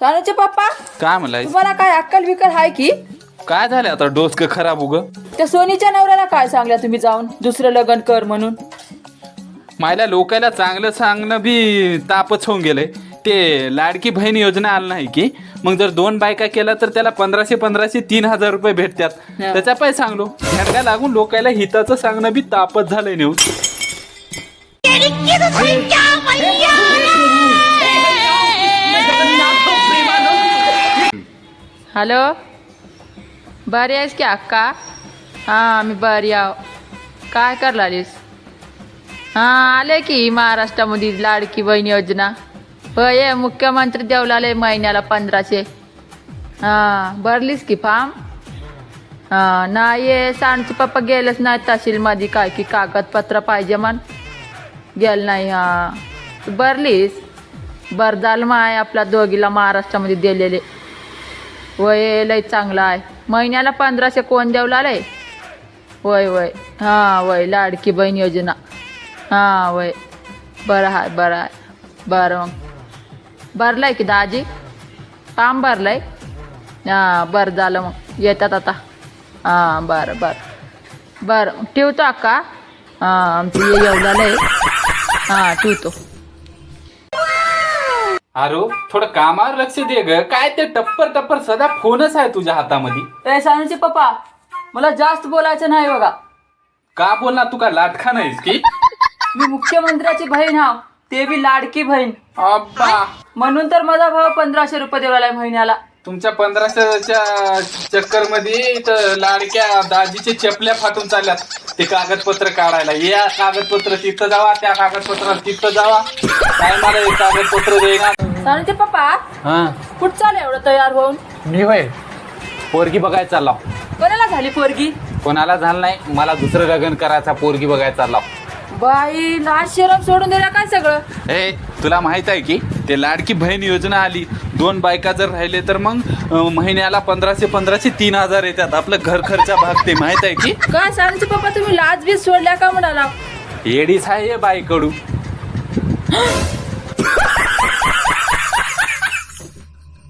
सानूचे पप्पा काय म्हणलाय तुम्हाला काय अक्कल विकल हाय की काय झालं आता डोसक खराब उग त्या सोनीच्या नवऱ्याला काय सांगल्या तुम्ही जाऊन दुसरं लग्न कर म्हणून मायला लोकायला चांगलं सांगणं बी तापच होऊन गेलंय ते लाडकी बहीण योजना आलं नाही की मग जर दोन बायका केला तर त्याला पंधराशे पंधराशे तीन हजार रुपये भेटतात हा. त्याचा पाय सांगलो झटका लागून लोकायला हिताचं सांगणं बी तापच झालंय नेऊन हॅलो बरी आहेस की अक्का हां मी बरी आहो काय करलालीस हां आले की महाराष्ट्रामध्ये लाडकी बहीण योजना होय मुख्यमंत्री देवलाले महिन्याला पंधराशे हां भरलीस की फार्म हां नाही सांडचे पप्पा गेलेच नाही तहसीलमध्ये काय की कागदपत्र पाहिजे मन गेल नाही हां भरलीस बर झालं माय आपल्या दोघीला महाराष्ट्रामध्ये दिलेले वय लय चांगला आहे. महिन्याला पंधराशे कोण देवलाले वय वय. हां वय. लाडकी बहीण योजना. हां वय. बरं आहे बरं आहे. बरं मग. भरलाय की दाजी? काम भरलाय? हां बरं झालं मग. येतात आता. हां बरं बरं. बरं ठेवतो अक्का. हां आमचं येऊ येवलालं आहे हां ठेवतो. अरे थोडं कामावर लक्ष दे ग. काय ते टप्पर टप्पर सदा फोनच आहे तुझ्या हातामध्ये. ए सानूचे पप्पा मला जास्त बोलायचं नाही बघा. का बोलणार? तू का लाटखा नाहीस की? मी मुख्यमंत्र्याची बहीण हा ते बी लाडकी बहीण. अब्बा. म्हणून तर माझा भाव पंधराशे रुपये देवाला महिन्याला. तुमच्या पंधराशेच्या चक्करमध्ये लाडक्या दाजीचे चपल्या फाटून चालल्यात. ते कागदपत्र काढायला. या कागदपत्र तिथं जावा त्या कागदपत्र तिथं जावा. काय मला हे कागदपत्र देईना सानूचे पप्पा. हा. कुठं चालू एवढं तयार होऊन? मी होय. पोरगी बघायला चालला. कोणाला झाली पोरगी? कोणाला झालं नाही मला दुसरं लग्न करायचा पोरगी बघायला चालला. बाई लाज शरम सोडून दिला काय सगळं? ए तुला माहीत आहे की ते लाडकी बहीण योजना आली. दोन बायका जर राहिले तर मग अं, महिन्याला पंधराशे पंधराशे तीन हजार येतात. आपलं घर खर्चा भागते माहीत आहे की? काय सानूचे पप्पा तुम्ही लाज बीज सोडल्या का म्हणाला? येडीच आहे हे बाईकडू